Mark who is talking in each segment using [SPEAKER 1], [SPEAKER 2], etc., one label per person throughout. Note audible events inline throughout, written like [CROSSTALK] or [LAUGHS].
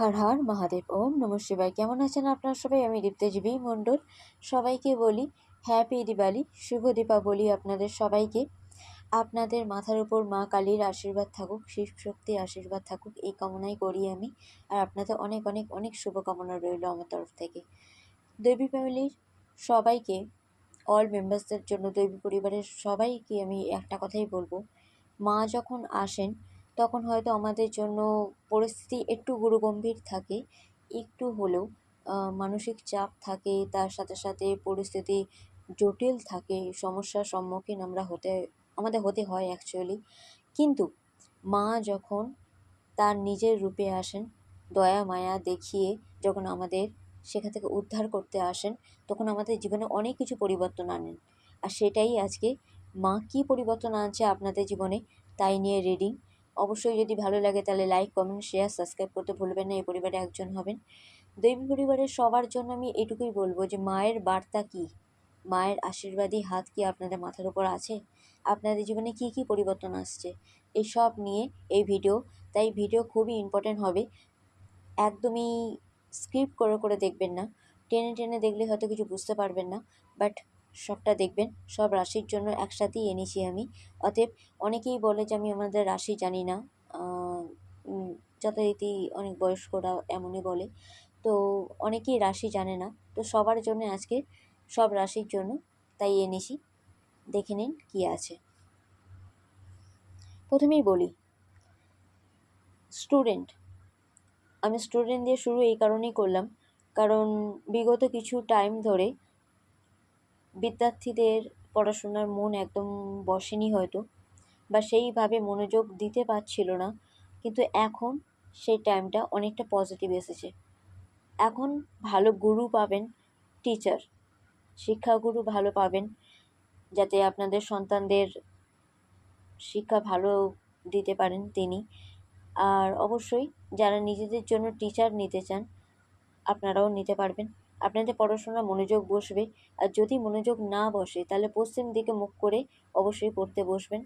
[SPEAKER 1] হর হর মহাদেব, ওম নম শিবায়। কেমন আছেন আপনারা সবাই? আমি দীপ্তজীবী মণ্ডল সবাইকে বলি হ্যাপি দিওয়ালি শুভ দীপাবলি আপনাদের সবাইকে। আপনাদের মাথার উপর মা কালীর আশীর্বাদ থাকুক, শিব শক্তির আশীর্বাদ থাকুক, এই কামনাই করি আমি। আর আপনাদের অনেক অনেক অনেক শুভকামনা রইল আমার তরফ থেকে। দেবী ফ্যামিলির সবাইকে অল মেম্বার্সদের জন্য, দেবী পরিবারের সবাইকে আমি একটা কথাই বলব। মা যখন আসেন তখন হয়তো আমাদের জন্য পরিস্থিতি একটু গুরুগম্ভীর থাকে, একটু হলেও মানসিক চাপ থাকে, তার সাথে সাথে পরিস্থিতি জটিল থাকে, সমস্যার সম্মুখীন আমরা হতে, আমাদের হতে হয় অ্যাকচুয়ালি কিন্তু মা যখন তার নিজের রূপে আসেন, দয়া, মায়া দেখিয়ে যখন আমাদের সেখান থেকে উদ্ধার করতে আসেন, তখন আমাদের জীবনে অনেক কিছু পরিবর্তন আনেন। আর সেটাই আজকে মা কী পরিবর্তন আনছে আপনাদের জীবনে, তাই নিয়ে রিডিং অবশ্যই যদি ভালো লাগে তাহলে লাইক কমেন্ট শেয়ার সাবস্ক্রাইব করতে ভুলবেন না। এই পরিবারে একজন হবেন। দেবী পরিবারের সবার জন্য আমি এটুকুই বলব যে, মায়ের বার্তা কী? মায়ের আশীর্বাদী হাত কি আপনাদের মাথার উপর আছে? আপনাদের জীবনে কি কি পরিবর্তন আসছে? এসব নিয়ে এই ভিডিও তাই ভিডিও খুবই ইম্পর্টেন্ট হবে। একদমই স্ক্রিপ্ট করে করে দেখবেন না। টেনে টেনে দেখলে হয়তো কিছু বুঝতে পারবেন না। বাট সবটা দেখবেন। সব রাশির জন্য একসাথেই এনেছি আমি। অতএব অনেকেই বলে যে আমি আমাদের রাশি জানি না। যথারীতি অনেক বয়স্করা এমনই বলে। তো অনেকেই রাশি জানে না। তো সবার জন্য আজকে সব রাশির জন্য তাই এনেছি। দেখে নিন কী আছে। প্রথমেই বলি, স্টুডেন্ট। আমি স্টুডেন্ট দিয়ে শুরু এই কারণেই করলাম। কারণ বিগত কিছু টাইম ধরে বিদ্যার্থীদের পড়াশোনার মন একদম বসেনি হয়তো বা সেইভাবে মনোযোগ দিতে পারছিল না। কিন্তু এখন সেই টাইমটা অনেকটা পজিটিভ এসেছে। এখন ভালো গুরু পাবেন টিচার শিক্ষাগুরু ভালো পাবেন, যাতে আপনাদের সন্তানদের শিক্ষা ভালো দিতে পারেন তিনি। আর অবশ্যই যারা নিজেদের জন্য টিচার নিতে চান, আপনারাও নিতে পারবেন। আপনাদের পড়াশোনা মনোযোগ বসবে। আর যদি মনোযোগ না বসে, তাহলে পশ্চিম দিকে মুখ করে অবশ্যই পড়তে বসবেন।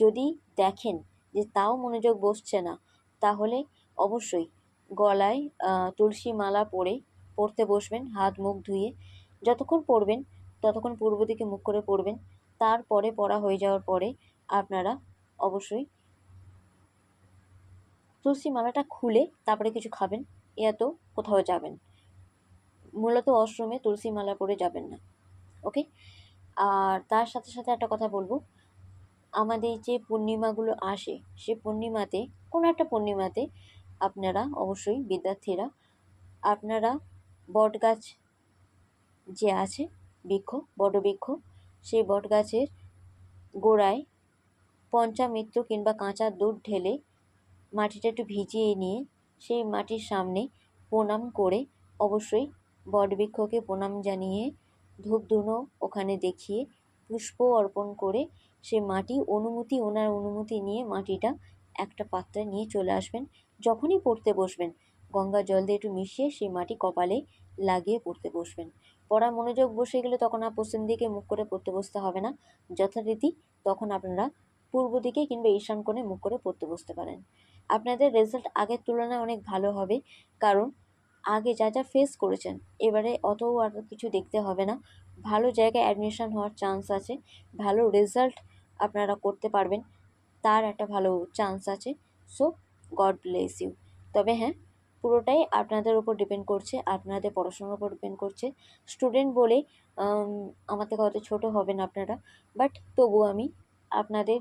[SPEAKER 1] যদি দেখেন যে তাও মনোযোগ বসছে না, তাহলে অবশ্যই গলায় তুলসী মালা পরে পড়তে বসবেন, হাত মুখ ধুয়ে। যতক্ষণ পড়বেন, ততক্ষণ পূর্ব দিকে মুখ করে পড়বেন। তারপরে পড়া হয়ে যাওয়ার পরে আপনারা অবশ্যই তুলসী মালাটা খুলে তারপরে কিছু খাবেন এত কোথাও যাবেন। মূলত অশ্রমে তুলসী মালা পরে যাবেন না, ওকে? আর তার সাথে সাথে একটা কথা বলব। আমাদের যে পূর্ণিমাগুলো আসে, সে পূর্ণিমাতে, কোনো একটা পূর্ণিমাতে আপনারা অবশ্যই বিদ্যার্থীরা, আপনারা বট গাছ যে আছে, বৃক্ষ, বটবৃক্ষ, সেই বট গাছের গোড়ায় পঞ্চামৃত্য কিংবা কাঁচা দুধ ঢেলে মাটিটা একটু ভিজিয়ে নিয়ে, সেই মাটির সামনে প্রণাম করে অবশ্যই বটবৃক্ষকে প্রণাম জানিয়ে ধূপ ধুনো ওখানে দেখিয়ে পুষ্প অর্পণ করে সে মাটি অনুমতি, ওনার অনুমতি নিয়ে মাটিটা একটা পাত্রে নিয়ে চলে আসবেন। যখনই পড়তে বসবেন, গঙ্গা জল দিয়ে একটু মিশিয়ে সেই মাটি কপালে লাগিয়ে পড়তে বসবেন। পড়া মনোযোগ বসে গেলে তখন আর পশ্চিম দিকে মুখ করে পড়তে বসতে হবে না। যথারীতি তখন আপনারা পূর্ব দিকে কিংবা ঈশান কোণে মুখ করে পড়তে বসতে পারেন। আপনাদের রেজাল্ট আগের তুলনায় অনেক ভালো হবে, কারণ আগে যা যা ফেস করেছেন, এবারে অত আর কিছু দেখতে হবে না। ভালো জায়গায় অ্যাডমিশন হওয়ার চান্স আছে, ভালো রেজাল্ট আপনারা করতে পারবেন, তার একটা ভালো চান্স আছে। সো গড ব্লেস ইউ তবে হ্যাঁ পুরোটাই আপনাদের উপর ডিপেন্ড করছে, আপনাদের পড়াশোনার উপর ডিপেন্ড করছে। স্টুডেন্ট বলে আমার থেকে হয়তো ছোটো হবেন আপনারা বাট তবু আমি আপনাদের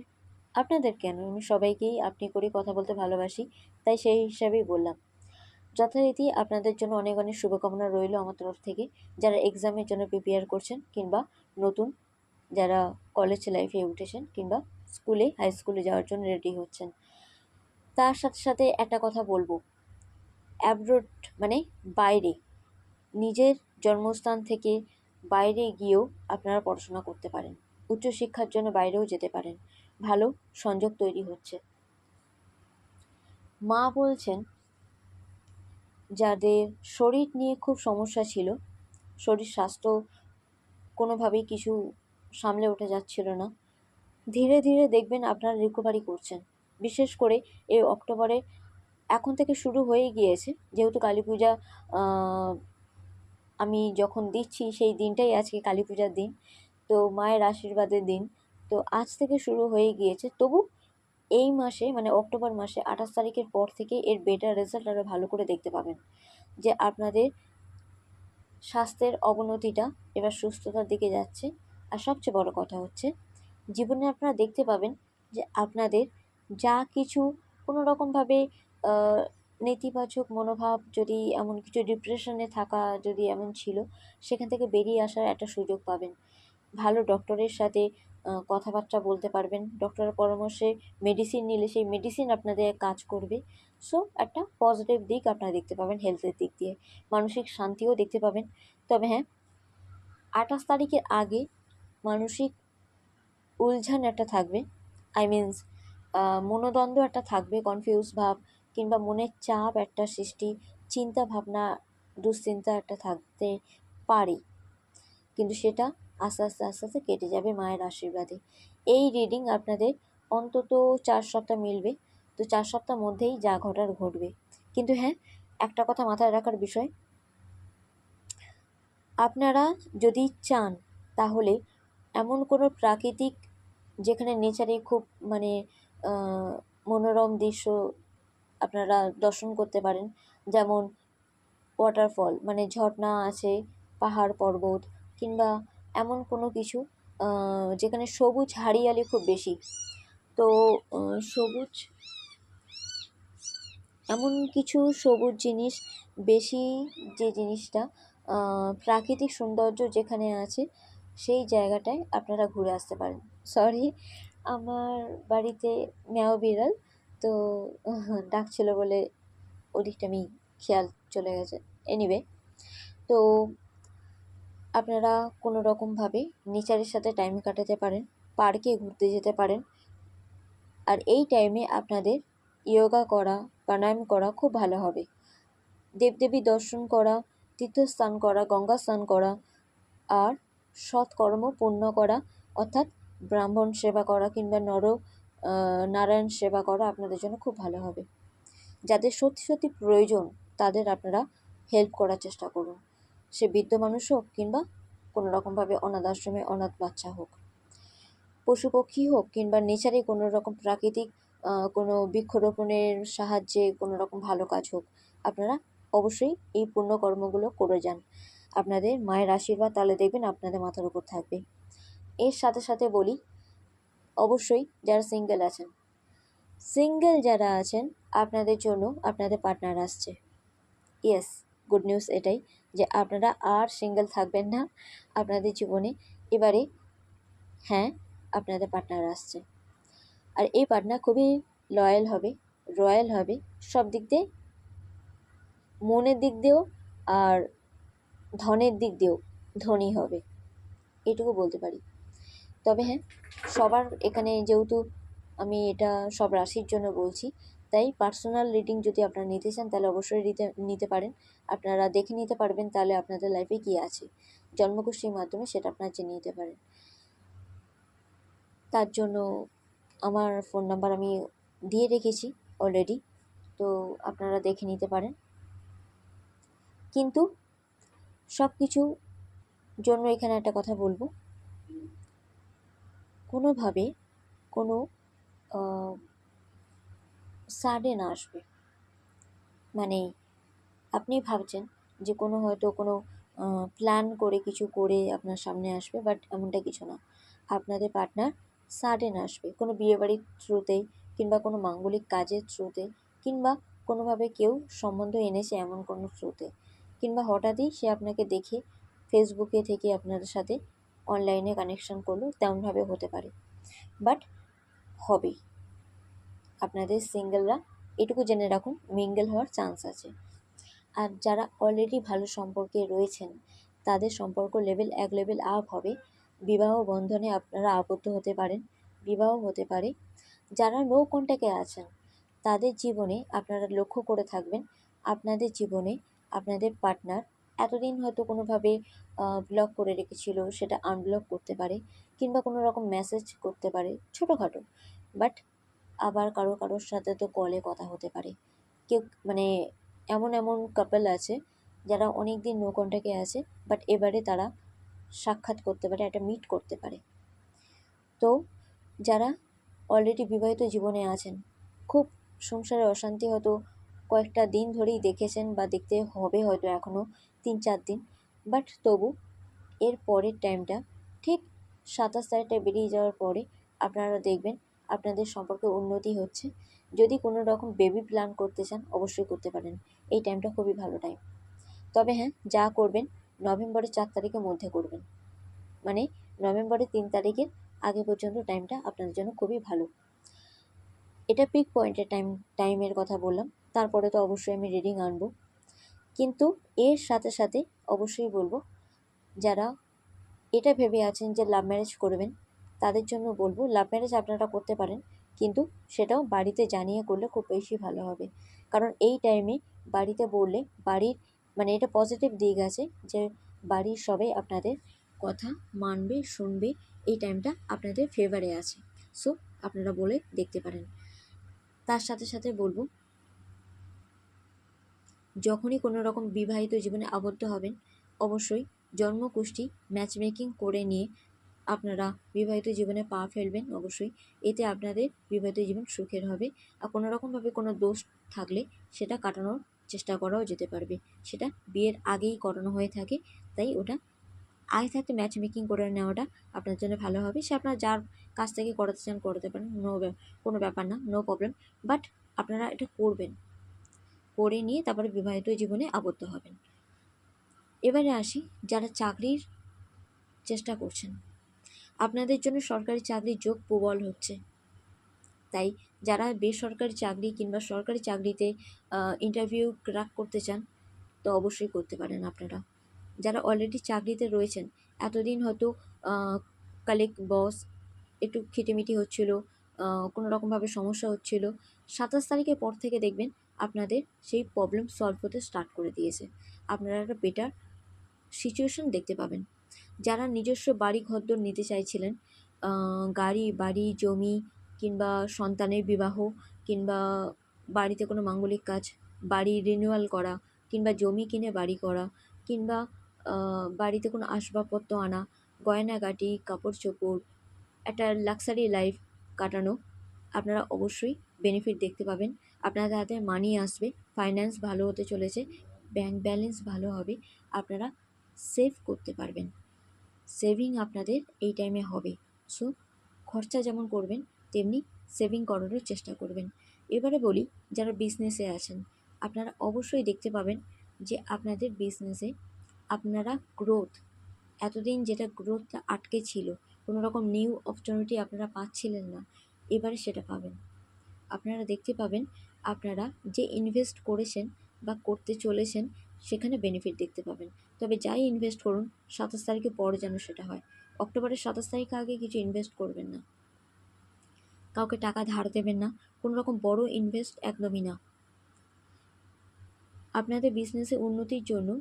[SPEAKER 1] আপনাদের কেন? আমি সবাইকেই, আপনি করে কথা বলতে ভালোবাসি, তাই সেই হিসাবেই বললাম। যথারীতি আপনাদের জন্য অনেক অনেক শুভকামনা রইল আমার তরফ থেকে। যারা এক্সামের জন্য প্রিপেয়ার করছেন কিংবা নতুন যারা কলেজ লাইফে উঠেছেন কিংবা স্কুলে হাই স্কুলে যাওয়ার জন্য রেডি হচ্ছেন, তার সাথে সাথে একটা কথা বলব। অ্যাব্রোড মানে বাইরে, নিজের জন্মস্থান থেকে বাইরে গিয়েও আপনারা পড়াশোনা করতে পারেন। উচ্চশিক্ষার জন্য বাইরেও যেতে পারেন। ভালো সংযোগ তৈরি হচ্ছে। মা বলছেন যাদের শরীর নিয়ে খুব সমস্যা ছিল, শরীর স্বাস্থ্য কোনোভাবেই কিছু সামলে উঠে যাচ্ছিল না। ধীরে ধীরে দেখবেন আপনারা রিকভারি করছেন। বিশেষ করে এই অক্টোবরে এখন থেকে শুরু হয়ে গিয়েছে। যেহেতু কালী পূজা আমি যখন দিচ্ছি সেই দিনটাই আজকে কালী পূজার দিন, তো মায়ের আশীর্বাদের দিন। তো আজ থেকে শুরু হয়ে গিয়েছে। তবু এই মাসে মানে অক্টোবর মাসে আঠাশ তারিখের পর থেকে এর বেটার রেজাল্ট আরও ভালো করে দেখতে পাবেন। যে আপনাদের স্বাস্থ্যের অবনতিটা এবার সুস্থতার দিকে যাচ্ছে। আর সবচেয়ে বড় কথা হচ্ছে, জীবনে আপনারা দেখতে পাবেন যে আপনাদের যা কিছু কোনো রকমভাবে নেতিবাচক মনোভাব, যদি এমন কিছু ডিপ্রেশনে থাকা যদি এমন ছিল, সেখান থেকে বেরিয়ে আসার একটা সুযোগ পাবেন। ভালো ডক্টরের সাথে কথাবার্তা বলতে পারবেন। ডক্টরের পরামর্শে মেডিসিন নিলে সেই মেডিসিন আপনাদের কাজ করবে। সো একটা পজিটিভ দিক আপনারা দেখতে পাবেন হেলথের দিক দিয়ে। মানসিক শান্তিও দেখতে পাবেন। তবে হ্যাঁ আঠাশ তারিখের আগে মানসিক উলঝান একটা থাকবে। আই মিনস মনোদ্বন্দ্ব একটা থাকবে কনফিউজ ভাব কিংবা মনের চাপ একটা সৃষ্টি, চিন্তা ভাবনা, দুশ্চিন্তা একটা থাকতে পারে। কিন্তু সেটা আস্তে আস্তে আস্তে আস্তে কেটে যাবে মায়ের আশীর্বাদে। এই রিডিং আপনাদের অন্তত চার সপ্তাহ মিলবে। তো চার সপ্তাহ মধ্যেই যা ঘটার ঘটবে। কিন্তু হ্যাঁ একটা কথা মাথায় রাখার বিষয়। আপনারা যদি চান, তাহলে এমন কোনো প্রাকৃতিক, যেখানে নেচারে খুব মানে মনোরম দৃশ্য আপনারা দর্শন করতে পারেন, যেমন ওয়াটারফল মানে ঝর্ণা আছে, পাহাড় পর্বত, কিংবা এমন কোনো কিছু যেখানে সবুজ হারিয়ালি খুব বেশি। তো সবুজ, এমন কিছু সবুজ জিনিস বেশি যে জিনিসটা প্রাকৃতিক সৌন্দর্য যেখানে আছে, সেই জায়গাটায় আপনারা ঘুরে আসতে পারেন। সরি আমার বাড়িতে ম্যাও বিড়াল, তো, ডাকছিল বলে ওদিকটা আমি খেয়াল চলে গেছে। এনিওয়ে তো আপনারা কোনো রকমভাবে নেচারের সাথে টাইম কাটাতে পারেন পার্কে ঘুরতে যেতে পারেন। আর এই টাইমে আপনাদের ইয়োগা করা, প্রাণায়াম করা খুব ভালো হবে। দেবদেবী দর্শন করা, তীর্থস্থান করা গঙ্গা স্নান করা, আর সৎকর্ম পূর্ণ করা, অর্থাৎ ব্রাহ্মণ সেবা করা কিংবা নর নারায়ণ সেবা করা আপনাদের জন্য খুব ভালো হবে। যাদের সত্যি সত্যি প্রয়োজন, তাদের আপনারা হেল্প করার চেষ্টা করুন। সে বৃদ্ধ মানুষ হোক কিংবা কোনো রকমভাবে অনাথ আশ্রমে অনাথ বাচ্চা হোক পশু পক্ষী হোক কিংবা নেচারে কোনো রকম প্রাকৃতিক কোনো বৃক্ষরোপণের সাহায্যে কোনো রকম ভালো কাজ হোক, আপনারা অবশ্যই এই পুণ্যকর্মগুলো করে যান। আপনাদের মায়ের আশীর্বাদ তাহলে দেখবেন আপনাদের মাথার উপর থাকবে। এর সাথে সাথে বলি, অবশ্যই যারা সিঙ্গেল আছেন সিঙ্গেল যারা আছেন, আপনাদের জন্য আপনাদের পার্টনার আসছে। ইয়েস গুড নিউজ এটাই। যে আপনারা আর সিঙ্গেল থাকবেন না আপনাদের জীবনে। এবারে হ্যাঁ আপনাদের পার্টনার আসছে। আর এই পার্টনার খুবই লয়াল হবে রয়্যাল হবে সব দিক দিয়ে, মনের দিক দিয়েও আর ধনের দিক দিয়েও ধনী হবে, এটুকু বলতে পারি। তবে হ্যাঁ সবার এখানে যেহেতু আমি এটা সব রাশির জন্য বলছি, তাই পার্সোনাল রিডিং যদি আপনারা নিতে চান তাহলে অবশ্যই নিতে নিতে পারেন। আপনারা দেখে নিতে পারবেন তাহলে আপনাদের লাইফে কী আছে। জন্মগোষ্ঠীর মাধ্যমে সেটা আপনারা জেনে নিতে পারেন। তার জন্য আমার ফোন নাম্বার আমি দিয়ে রেখেছি অলরেডি তো আপনারা দেখে নিতে পারেন। কিন্তু সব কিছু জন্য এখানে একটা কথা বলব। কোনোভাবে কোনো সাডেন আসবে। মানে আপনি ভাবছেন যে কোনো হয়তো কোনো প্ল্যান করে কিছু করে আপনার সামনে আসবে বাট এমনটা কিছু না। আপনাদের পার্টনার সাডেন আসবে। কোনো বিয়েবাড়ির থ্রুতেই কিংবা কোনো মাঙ্গলিক কাজের থ্রুতে কিংবা কোনোভাবে কেউ সম্বন্ধ এনেছে এমন কোনো থ্রুতে কিংবা হঠাৎই সে আপনাকে দেখে ফেসবুকে থেকে আপনার সাথে অনলাইনে কানেকশন করল, তেমনভাবে হতে পারে। বাট হবে আপনাদের সিঙ্গেলরা এটুকু জেনে রাখুন মিঙ্গেল হওয়ার চান্স আছে। আর যারা অলরেডি ভালো সম্পর্কে রয়েছেন, তাদের সম্পর্ক লেভেল এক লেভেল আপ হবে। বিবাহ বন্ধনে আপনারা আবদ্ধ হতে পারেন, বিবাহ হতে পারে। যারা নো কন্ট্যাক্টে আছেন, তাদের জীবনে আপনারা লক্ষ্য করে থাকবেন, আপনাদের জীবনে আপনাদের পার্টনার এতদিন হয়তো কোনোভাবে ব্লক করে রেখেছিল, সেটা আনব্লক করতে পারে কিংবা কোনো রকম মেসেজ করতে পারে, ছোটোখাটো। বাট আবার কারও কারোর সাথে তো কলে কথা হতে পারে। কেউ মানে এমন এমন কাপল আছে যারা অনেক দিন নো কন্ট্যাক্টে আছে বাট এবারে তারা সাক্ষাৎ করতে পারে, একটা মিট করতে পারে। তো যারা অলরেডি বিবাহিত জীবনে আছেন, খুব সংসারে অশান্তি হয়তো কয়েকটা দিন ধরেই দেখেছেন বা দেখতে হবে হয়তো এখনও তিন চার দিন বাট তবু এর পরের টাইমটা ঠিক সাতাশ তারিখটা বেরিয়ে যাওয়ার পরে আপনারা দেখবেন আপনাদের সম্পর্কে উন্নতি হচ্ছে। যদি কোনো রকম বেবি প্ল্যান করতে চান, অবশ্যই করতে পারেন। এই টাইমটা খুবই ভালো টাইম তবে হ্যাঁ যা করবেন, নভেম্বরের চার তারিখের মধ্যে করবেন। মানে নভেম্বরের তিন তারিখের আগে পর্যন্ত টাইমটা আপনাদের জন্য খুবই ভালো। এটা পিক পয়েন্টের টাইম টাইমের কথা বললাম। তারপরে তো অবশ্যই আমি রিডিং আনব। কিন্তু এর সাথে সাথে অবশ্যই বলব, যারা এটা ভেবে আছেন যে লাভ ম্যারেজ করবেন, তাদের জন্য বলব লাভ ম্যারেজ আপনারা করতে পারেন। কিন্তু সেটাও বাড়িতে জানিয়ে করলে খুব বেশি ভালো হবে। কারণ এই টাইমে বাড়িতে বললে বাড়ির মানে এটা পজিটিভ দিক আছে যে বাড়ির সবাই আপনাদের কথা মানবে, শুনবে, এই টাইমটা আপনাদের ফেভারে আছে। সো আপনারা বলে দেখতে পারেন। তার সাথে সাথে বলব, যখনই কোনো রকম বিবাহিত জীবনে আবদ্ধ হবেন, অবশ্যই জন্মকুষ্ঠী ম্যাচমেকিং করে নিয়ে আপনারা বিবাহিত জীবনে পা ফেলবেন, অবশ্যই। এতে আপনাদের বিবাহিত জীবন সুখের হবে। আর কোনো রকমভাবে কোনো দোষ থাকলে সেটা কাটানোর চেষ্টা করাও যেতে পারবে। সেটা বিয়ের আগেই করানো হয়ে থাকে। তাই ওটা আগে থাকতে ম্যাচ মেকিং করে নেওয়াটা আপনার জন্য ভালো হবে। সে আপনার যার কাছ থেকে করাতে চান, করাতে পারেন। নো কোনো ব্যাপার না নো প্রবলেম বাট আপনারা এটা করবেন। করে নিয়ে তারপরে বিবাহিত জীবনে আবদ্ধ হবেন। এবারে আসি, যারা চাকরির চেষ্টা করছেন। আপনাদের জন্য সরকারি চাকরির যোগ প্রবল হচ্ছে। তাই যারা বেসরকারি চাকরি কিংবা সরকারি চাকরিতে ইন্টারভিউ ক্র্যাক করতে চান, তো অবশ্যই করতে পারেন আপনারা। যারা অলরেডি চাকরিতে রয়েছেন, এতদিন হয়তো কালেক্ট বস একটু খিটিমিটি হচ্ছিল কোনো রকমভাবে সমস্যা হচ্ছিল, সাতাশ তারিখের পর থেকে দেখবেন আপনাদের সেই প্রবলেম সলভ হতে স্টার্ট করে দিয়েছে। আপনারা একটা বেটার সিচুয়েশন দেখতে পাবেন। যারা নিজস্ব বাড়ি ঘরদোর নিতে চাইছিলেন গাড়ি, বাড়ি, জমি কিংবা সন্তানের বিবাহ কিংবা বাড়িতে কোনো মাঙ্গলিক কাজ, বাড়ি রিনিউয়াল করা কিংবা জমি কিনে বাড়ি করা কিংবা বাড়িতে কোনো আসবাবপত্র আনা, গয়নাগাটি কাপড় চোপড় একটা লাক্সারি লাইফ কাটানো, আপনারা অবশ্যই বেনিফিট দেখতে পাবেন। আপনাদের হাতে মানি আসবে ফাইন্যান্স ভালো হতে চলেছে ব্যাংক ব্যালেন্স ভালো হবে, আপনারা সেভ করতে পারবেন। সেভিং আপনাদের এই টাইমে হবে। সো খরচা যেমন করবেন, তেমনি সেভিং করারও চেষ্টা করবেন। এবারে বলি, যারা বিজনেসে আছেন, আপনারা অবশ্যই দেখতে পাবেন যে আপনাদের বিজনেসে আপনারা গ্রোথ এতদিন যেটা গ্রোথটা আটকে ছিল, কোনো রকম নিউ অপরচুনিটি আপনারা পাচ্ছিলেন না, এবারে সেটা পাবেন। আপনারা দেখতে পাবেন, আপনারা যে ইনভেস্ট করেছেন বা করতে চলেছেন, সেখানে বেনিফিট দেখতে পাবেন। তবে যাই ইনভেস্ট করুন, সাতাশ তারিখের পরে যেন সেটা হয়। অক্টোবরের সাতাশ তারিখ আগে কিছু ইনভেস্ট করবেন না। কাউকে টাকা ধার দেবেন না, কোনো রকম বড় ইনভেস্ট একদমই না। আপনাদের বিজনেসে উন্নতির জন্য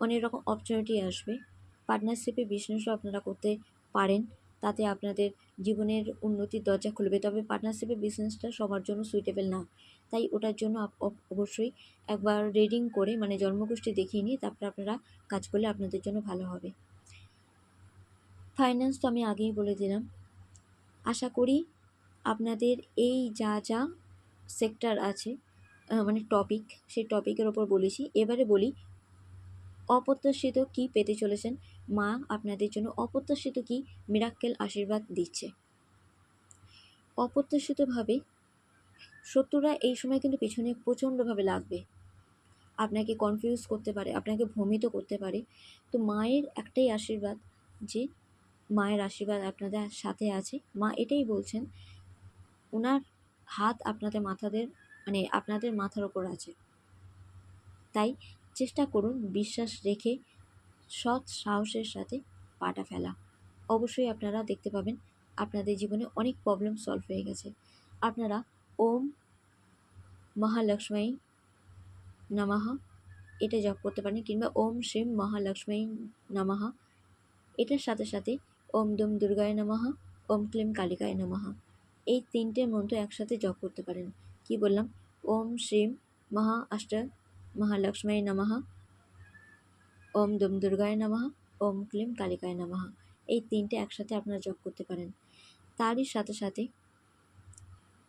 [SPEAKER 1] অনেক রকম অপরচুনিটি আসবে। পার্টনারশিপে বিজনেসও আপনারা করতে পারেন। তাতে আপনাদের জীবনের উন্নতির দরজা খুলবে। তবে পার্টনারশিপে বিজনেসটা সবার জন্য সুইটেবল না। তাই ওটার জন্য অবশ্যই একবার রিডিং করে মানে জন্মগোষ্ঠী দেখিয়ে নিয়ে তারপরে আপনারা কাজ করলে আপনাদের জন্য ভালো হবে। ফাইন্যান্স তো আমি আগেই বলে দিলাম। আশা করি আপনাদের এই যা যা সেক্টর আছে মানে টপিক সেই টপিকের ওপর বলেছি। এবারে বলি, অপ্রত্যাশিত কি পেতে চলেছেন? মা আপনাদের জন্য অপ্রত্যাশিত কি মিরাক্কেল আশীর্বাদ দিচ্ছে। অপ্রত্যাশিতভাবে শত্রুরা এই সময় কিন্তু পিছনে প্রচণ্ডভাবে লাগবে। আপনাকে কনফিউজ করতে পারে, আপনাকে ভ্রমিত করতে পারে। তো মায়ের একটাই আশীর্বাদ যে মায়ের আশীর্বাদ আপনাদের সাথে আছে। মা এটাই বলছেন ওনার হাত আপনাদের মাথাদের মানে আপনাদের মাথার ওপর আছে। তাই চেষ্টা করুন, বিশ্বাস রেখে সৎ সাহসের সাথে পাটা ফেলা। অবশ্যই আপনারা দেখতে পাবেন, আপনাদের জীবনে অনেক প্রবলেম সলভ হয়ে গেছে। আপনারা ওম মহালক্ষ্মী নমাহা এটা জপ করতে পারেন কিংবা ওম শ্রীম মহালক্ষ্মী নমাহা এটার সাথে সাথে ওম দুম দুর্গায় নমাহা ওম ক্লিম কালিকায় নমাহা এই তিনটে মন্ত্র একসাথে জপ করতে পারেন। কি বললাম? ওম শ্রীম মহা অষ্ট মহালক্ষ্মী নমঃ ওম দুম দুর্গায় নমঃ, ওম ক্লিম কালিকায় নমঃ। এই তিনটে একসাথে আপনারা জপ করতে পারেন। তারই সাথে সাথে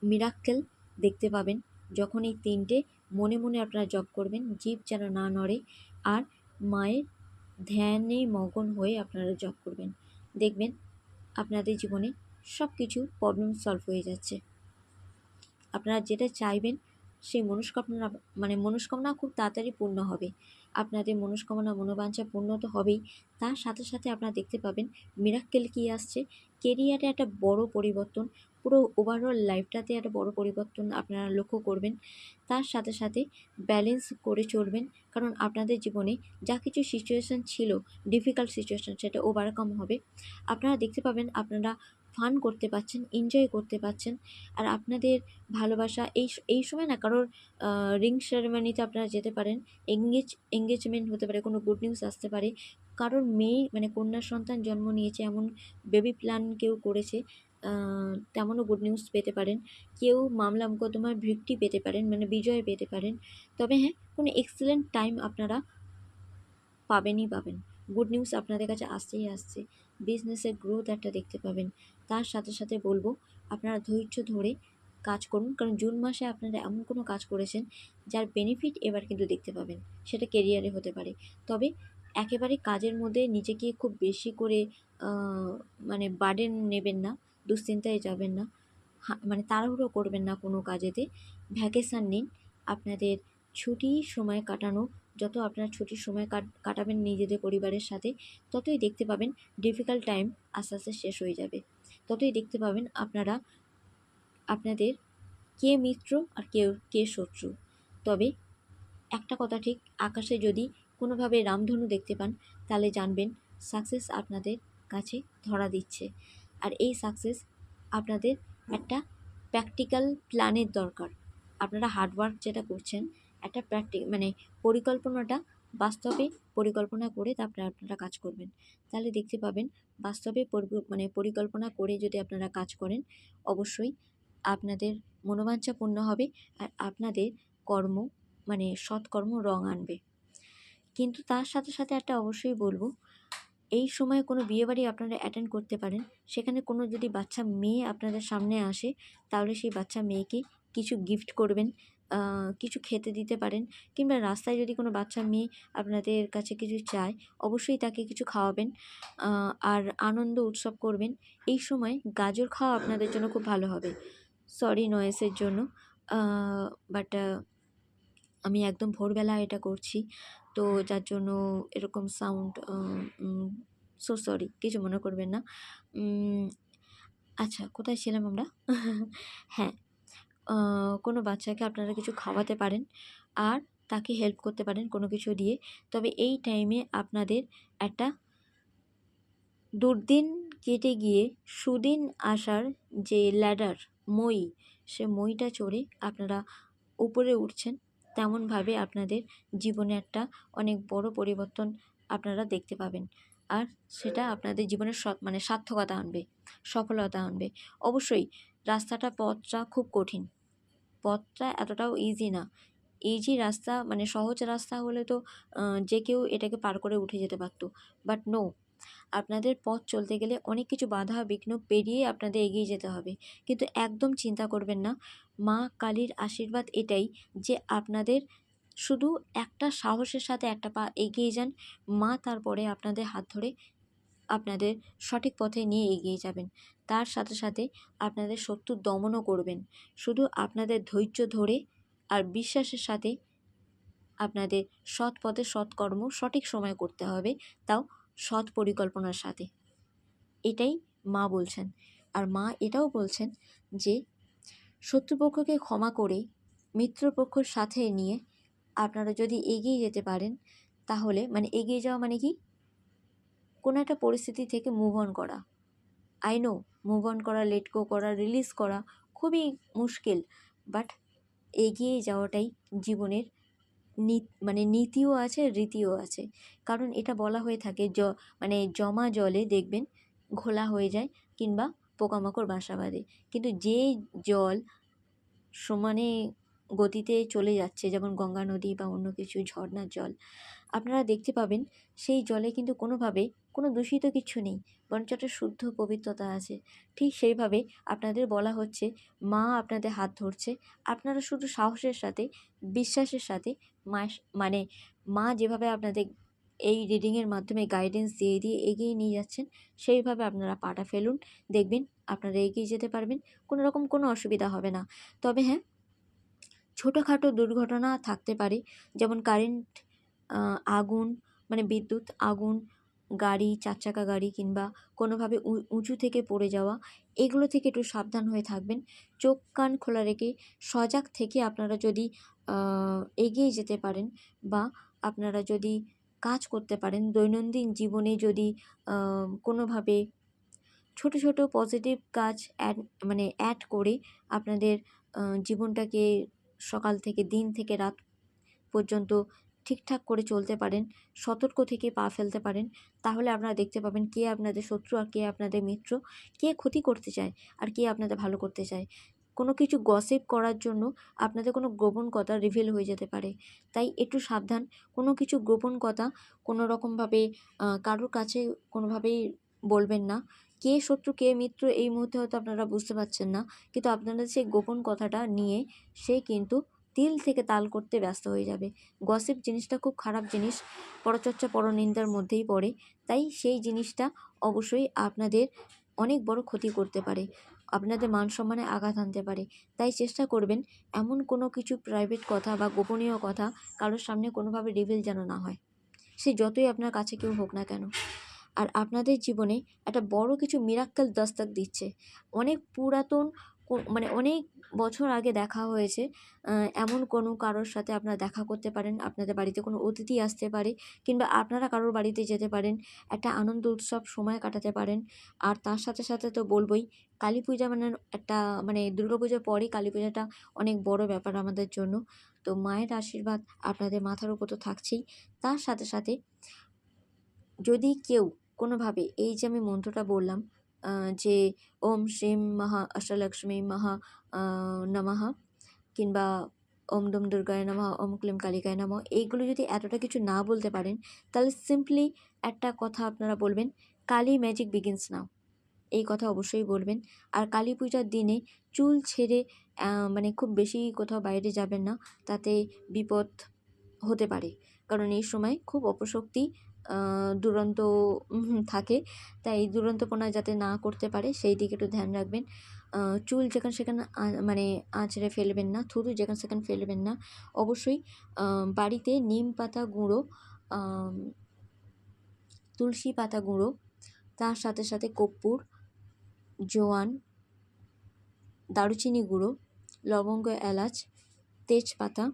[SPEAKER 1] মিরাক্কেল দেখতে পাবেন। যখন এই তিনটে মনে মনে আপনারা জপ করবেন, জীব যেন না নড়ে আর মায়ের ধ্যানে মগন হয়ে আপনারা জপ করবেন। দেখবেন আপনাদের জীবনে সব কিছু প্রবলেম সলভ হয়ে যাচ্ছে। আপনারা যেটা চাইবেন, সেই মনস্কামনা মানে মনস্কামনা খুব তাড়াতাড়ি পূর্ণ হবে। আপনাদের মনস্কামনা মনোবাঞ্ছা পূর্ণ তো হবেই। তার সাথে সাথে আপনারা দেখতে পাবেন মিরাক্কেল কী আসছে? কেরিয়ারে একটা বড় পরিবর্তন, পুরো ওভারঅল লাইফটাতে একটা বড় পরিবর্তন আপনারা লক্ষ্য করবেন। তার সাথে সাথে ব্যালেন্স করে চলবেন, কারণ আপনাদের জীবনে যা কিছু সিচুয়েশান ছিল ডিফিকাল্ট সিচুয়েশান সেটা ওভারকাম হবে। আপনারা দেখতে পাবেন, আপনারা ফান করতে পারছেন, এনজয় করতে পারছেন। আর আপনাদের ভালোবাসা, এই এই সময় না কারোর রিং সেরেমনিতে আপনারা যেতে পারেন। এঙ্গেজ, এঙ্গেজমেন্ট হতে পারে, কোনো গুড নিউজ আসতে পারে। কারোর মেয়ে মানে কন্যা সন্তান জন্ম নিয়েছে, এমন বেবি প্ল্যান কেউ করেছে তেমনও গুড নিউজ পেতে পারেন। কেউ মামলা মোকদ্দমার ভিক্টি পেতে পারেন মানে বিজয় পেতে পারেন। তবে হ্যাঁ কোনো এক্সেলেন্ট টাইম আপনারা পাবেনই পাবেন। গুড নিউজ আপনাদের কাছে আসতেই আসছে। বিজনেসের গ্রোথ একটা দেখতে পাবেন। তার সাথে সাথে বলব, আপনারা ধৈর্য ধরে কাজ করুন। কারণ জুন মাসে আপনারা এমন কোনো কাজ করেছেন যার বেনিফিট এবার কিন্তু দেখতে পাবেন। সেটা কেরিয়ারে হতে পারে। তবে একেবারে কাজের মধ্যে নিজেকে খুব বেশি করে মানে বার্ডেন নেবেন না, দুশ্চিন্তায় যাবেন না। মানে তাড়াহুড়ো করবেন না কোনো কাজেতে। ভ্যাকেশান নিন। আপনাদের ছুটি সময় কাটানো, যত আপনারা ছুটির সময় কাটাবেন নিজেদের পরিবারের সাথে, ততই দেখতে পাবেন ডিফিকাল্ট টাইম আস্তে আস্তে শেষ হয়ে যাবে। ততই দেখতে পাবেন আপনারা, আপনাদের কে মিত্র আর কেউ কে শত্রু। তবে একটা কথা ঠিক, আকাশে যদি কোনোভাবে রামধনু দেখতে পান, তাহলে জানবেন সাকসেস আপনাদের কাছে ধরা দিচ্ছে। আর এই সাকসেস আপনাদের একটা প্র্যাকটিক্যাল প্ল্যানের দরকার। আপনারা হার্ডওয়ার্ক যেটা করছেন, একটা প্র্যাকটি মানে পরিকল্পনাটা বাস্তবে পরিকল্পনা করে তারপরে আপনারা কাজ করবেন। তাহলে দেখতে পাবেন বাস্তবে মানে পরিকল্পনা করে যদি আপনারা কাজ করেন, অবশ্যই আপনাদের মনোবাঞ্ছা পূর্ণ হবে আর আপনাদের কর্ম মানে সৎকর্ম রং আনবে। কিন্তু তার সাথে সাথে একটা অবশ্যই বলব, এই সময়ে কোনো বিয়েবাড়ি আপনারা অ্যাটেন্ড করতে পারেন, সেখানে কোনো যদি বাচ্চা মেয়ে আপনাদের সামনে আসে, তাহলে সেই বাচ্চা মেয়েকে কিছু গিফট করবেন কিছু খেতে দিতে পারেন কিংবা রাস্তায় যদি কোনো বাচ্চা মেয়ে আপনাদের কাছে কিছু চায়, অবশ্যই তাকে কিছু খাওয়াবেন। আর আনন্দ উৎসব করবেন। এই সময় গাজর খাওয়া আপনাদের জন্য খুব ভালো হবে। সরি নয়েসের জন্য। বাট আমি একদম ভোরবেলা এটা করছি। তো যার জন্য এরকম সাউন্ড সো সরি, কিছু মনে করবেন না। আচ্ছা কোথায় ছিলাম আমরা? [LAUGHS] হ্যাঁ কোনো বাচ্চাকে আপনারা কিছু খাওয়াতে পারেন আর তাকে হেল্প করতে পারেন কোনো কিছু দিয়ে। তবে এই টাইমে আপনাদের একটা দুর্দিন কেটে গিয়ে সুদিন আসার যে ল্যাডার মই, সে মইটা চড়ে আপনারা উপরে উঠছেন, তেমনভাবে আপনাদের জীবনে একটা অনেক বড় পরিবর্তন আপনারা দেখতে পাবেন। আর সেটা আপনাদের জীবনের মানে সার্থকতা আনবে, সফলতা আনবে। অবশ্যই রাস্তাটা পথটা খুব কঠিন। পথটা এতটাও ইজি না। ইজি রাস্তা মানে সহজ রাস্তা হলে তো যে কেউ এটাকে পার করে উঠে যেতে পারতো। বাট নো আপনাদের পথ চলতে গেলে অনেক কিছু বাধা বিঘ্ন পেরিয়ে আপনাদের এগিয়ে যেতে হবে। কিন্তু একদম চিন্তা করবেন না। মা কালীর আশীর্বাদ এটাই যে আপনাদের শুধু একটা সাহসের সাথে একটা পা এগিয়ে যান। মা তারপরে আপনাদের হাত ধরে আপনাদের সঠিক পথে নিয়ে এগিয়ে যাবেন। তার সাথে সাথে আপনাদের শত্রু দমনও করবেন। শুধু আপনাদের ধৈর্য ধরে আর বিশ্বাসের সাথে আপনাদের সৎ পথে সৎকর্ম সঠিক সময় করতে হবে, তাও সৎ পরিকল্পনার সাথে। এটাই মা বলছেন। আর মা এটাও বলছেন যে, শত্রুপক্ষকে ক্ষমা করে মিত্রপক্ষর সাথে নিয়ে আপনারা যদি এগিয়ে যেতে পারেন, তাহলে মানে এগিয়ে যাওয়া মানে কি? কোনো একটা পরিস্থিতি থেকে মুভ অন করা। আই নো মুভ অন করা লেট গো করা রিলিজ করা খুবই মুশকিল। বাট এগিয়ে যাওয়াটাই জীবনের মানে নীতিও আছে, রীতিও আছে। কারণ এটা বলা হয়ে থাকে, জ মানে জমা জলে দেখবেন ঘোলা হয়ে যায় কিংবা পোকামাকড় বাসা বাঁধে। কিন্তু যে জল সমানে গতিতে চলে যাচ্ছে, যেমন গঙ্গা নদী বা অন্য কিছু ঝর্ণার জল, আপনারা দেখতে পাবেন সেই জলে কিন্তু কোনোভাবে কোনো দূষিত কিছু নেই, বরঞ্চ একটা শুদ্ধ পবিত্রতা আছে। ঠিক সেইভাবে আপনাদের বলা হচ্ছে, মা আপনাদের হাত ধরছে, আপনারা শুধু সাহসের সাথে, বিশ্বাসের সাথে মাস মানে মা যেভাবে আপনাদের এই রিডিংয়ের মাধ্যমে গাইডেন্স দিয়ে দিয়ে এগিয়ে নিয়ে যাচ্ছেন, সেইভাবে আপনারা পাটা ফেলুন, দেখবেন আপনারা এগিয়ে যেতে পারবেন, কোনো রকম কোনো অসুবিধা হবে না। তবে হ্যাঁ ছোটোখাটো দুর্ঘটনা থাকতে পারে, যেমন কারেন্ট আগুন মানে বিদ্যুৎ আগুন গাড়ি চার চাকা গাড়ি কিংবা কোনোভাবে উঁচু থেকে পড়ে যাওয়া, এগুলো থেকে একটু সাবধান হয়ে থাকবেন। চোখ, কান খোলা রেখে সজাগ থেকে আপনারা যদি এগিয়ে যেতে পারেন বা আপনারা যদি কাজ করতে পারেন, দৈনন্দিন জীবনে যদি কোনোভাবে ছোট ছোট পজিটিভ কাজ অ্যাড মানে অ্যাড করে আপনাদের জীবনটাকে সকাল থেকে দিন থেকে রাত পর্যন্ত ঠিকঠাক করে চলতে পারেন, সতর্ক থেকে পা ফেলতে পারেন, তাহলে আপনারা দেখতে পাবেন কে আপনাদের শত্রু আর কে আপনাদের মিত্র, কে ক্ষতি করতে চায় আর কে আপনাদের ভালো করতে চায়। কোনো কিছু গসিপ করার জন্য আপনাদের কোনো গোপন কথা রিভিল হয়ে যেতে পারে। তাই একটু সাবধান, কোনো কিছু গোপন কথা কোনো রকমভাবে কারোর কাছে কোনোভাবেই বলবেন না। কে শত্রু, কে মিত্র এই মুহূর্তে হয়তো আপনারা বুঝতে পারছেন না, কিন্তু আপনারা সেই গোপন কথাটা নিয়ে সে কিন্তু তিল থেকে তাল করতে ব্যস্ত হয়ে যাবে। গসিপ জিনিসটা খুব খারাপ জিনিস, পরচর্চা পরনিন্দার মধ্যেই পড়ে। তাই সেই জিনিসটা অবশ্যই আপনাদের অনেক বড় ক্ষতি করতে পারে, আপনাদের মান সম্মানে আঘাত আনতে পারে। তাই চেষ্টা করবেন এমন কোনো কিছু প্রাইভেট কথা বা গোপনীয় কথা কারোর সামনে কোনোভাবে রিভিল যেন না হয়। সে যতই আপনার কাছে কেউ হোক না কেন। আর আপনাদের জীবনে একটা বড় কিছু মিরাক্কেল দস্তক দিচ্ছে। অনেক পুরাতন মানে অনেক বছর আগে দেখা হয়েছে। এমন কোনো কারোর সাথে আপনারা দেখা করতে পারেন, আপনাদের বাড়িতে কোনো অতিথি আসতে পারে কিংবা আপনারা কারোর বাড়িতে যেতে পারেন, একটা আনন্দ উৎসব সময় কাটাতে পারেন। আর তার সাথে সাথে তো বলবই, কালী পূজা মানে একটা মানে দুর্গা পুজোর পরই কালী পূজাটা অনেক বড় ব্যাপার আমাদের জন্য। তো মায়ের আশীর্বাদ আপনাদের মাথার উপর তো থাকছেই। তার সাথে সাথে যদি কেউ কোনোভাবে, এই যে আমি মন্ত্রটা বললাম যে ওম শ্রীম মহা অষ্টলক্ষ্মী মহা নমঃ কিংবা ওম দম দুর্গায় নমঃ, ওম ক্লিম কালিকায় নমঃ, এইগুলো যদি এতটা কিছু না বলতে পারেন, তাহলে সিম্পলি একটা কথা আপনারা বলবেন, কালী ম্যাজিক বিগিনস নাও এই কথা অবশ্যই বলবেন। আর কালী পূজার দিনে চুল ছেড়ে মানে খুব বেশি কোথাও বাইরে যাবেন না, তাতে বিপদ হতে পারে। কারণ এই সময় খুব অপশক্তি দুরন্ত থাকে। তাই এই দুরন্তপনা যাতে না করতে পারে, সেই দিকে একটু ধ্যান রাখবেন। চুল যেখানে সেখানে মানে আঁচড়ে ফেলবেন না, থুতু যেখানে সেখানে ফেলবেন না, অবশ্যই বাড়িতে নিম পাতা গুঁড়ো তুলসী পাতা গুঁড়ো, তার সাথে সাথে কর্পূর, জোয়ান, দারুচিনি গুঁড়ো, লবঙ্গ, এলাচ, তেজপাতা,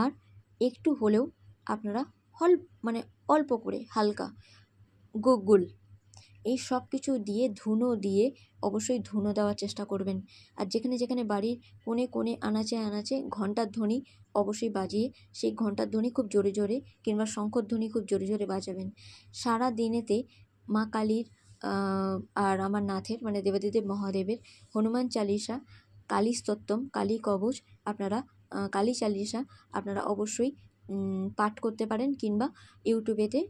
[SPEAKER 1] আর একটু হলেও আপনারা হল মানে অল্প করে, হালকা। গুগুল। এই সব কিছু দিয়ে, ধুনো দিয়ে অবশ্যই ধুনো দেওয়ার চেষ্টা করবেন। আর যেখানে যেখানে বাড়ির কোণে কোণে, আনাচে আনাচে ঘণ্টার ধ্বনি অবশ্যই বাজিয়ে, সেই ঘণ্টার ধ্বনি খুব জোরে জোরে কিংবা শঙ্কর ধ্বনি খুব জোরে জোরে বাজাবেন। সারা দিনেতে মা কালীর আর আমার নাথের মানে দেবাদিদেব মহাদেবের হনুমান চালিসা কালী স্তোত্তম কালী কবচ আপনারা কালী চালিসা আপনারা অবশ্যই পাঠ করতে পারেন কিংবা ইউটিউবেতে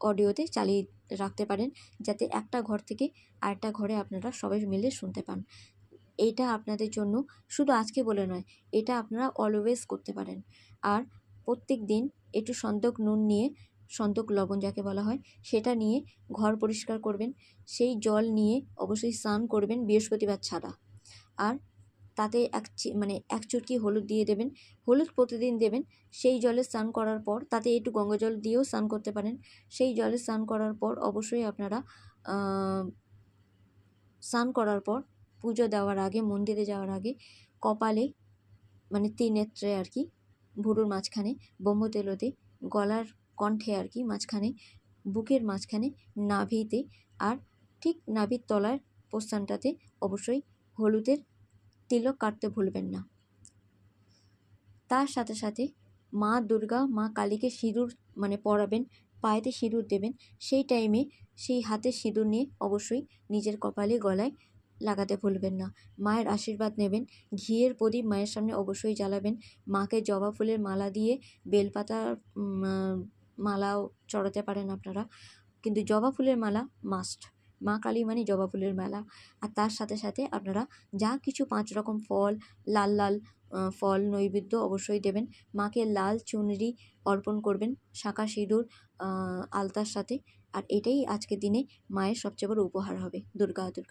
[SPEAKER 1] অডিওতে চালিয়ে রাখতে পারেন, যাতে একটা ঘর থেকে আরেকটা ঘরে আপনারা সবাই মিলে শুনতে পান। এইটা আপনাদের জন্য শুধু আজকে বলে নয়, এটা আপনারা অলওয়েজ করতে পারেন। আর প্রত্যেক দিন একটু সন্তক নুন নিয়ে, সন্তক লবণ যাকে বলা হয়, সেটা নিয়ে ঘর পরিষ্কার করবেন। সেই জল নিয়ে অবশ্যই স্নান করবেন বৃহস্পতিবার ছাড়া। আর তাতে এক মানে এক চুটকি হলুদ দিয়ে দেবেন। হলুদ প্রতিদিন দেবেন। সেই জলে স্নান করার পর তাতে একটু গঙ্গা জল দিয়েও স্নান করতে পারেন। সেই জলে স্নান করার পর অবশ্যই আপনারা স্নান করার পর পুজো দেওয়ার আগে, মন্দিরে যাওয়ার আগে কপালে মানে ত্রিনেত্রে আর কি, ভুরুর মাঝখানে, ব্রহ্মতেলতে গলার কণ্ঠে আর কি মাঝখানে, বুকের মাঝখানে নাভিতে আর ঠিক নাভির তলার প্রস্থানটাতে অবশ্যই হলুদের তিলক কাটতে ভুলবেন না। তার সাথে সাথে মা দুর্গা, মা কালীকে সিঁদুর মানে পরাবেন, পায়েতে সিঁদুর দেবেন, সেই টাইমে সেই হাতে সিঁদুর নিয়ে অবশ্যই নিজের কপালে গলায় লাগাতে ভুলবেন না। মায়ের আশীর্বাদ নেবেন, ঘিয়ের প্রদীপ মায়ের সামনে অবশ্যই জ্বালাবেন, মাকে জবা ফুলের মালা দিয়ে বেলপাতার মালাও চড়াতে পারেন আপনারা, কিন্তু জবা ফুলের মালা মাস্ট মা কালী মানে জবা ফুলের মেলা। আর তার সাথে সাথে আপনারা যা কিছু পাঁচ রকম ফল, লাল লাল ফল নৈবেদ্য অবশ্যই দেবেন। মাকে লাল চুনরি অর্পণ করবেন শাঁখা সিঁদুর আলতার সাথে। আর এটাই আজকের দিনে মায়ের সবচেয়ে বড় উপহার হবে। দুর্গা দুর্গা।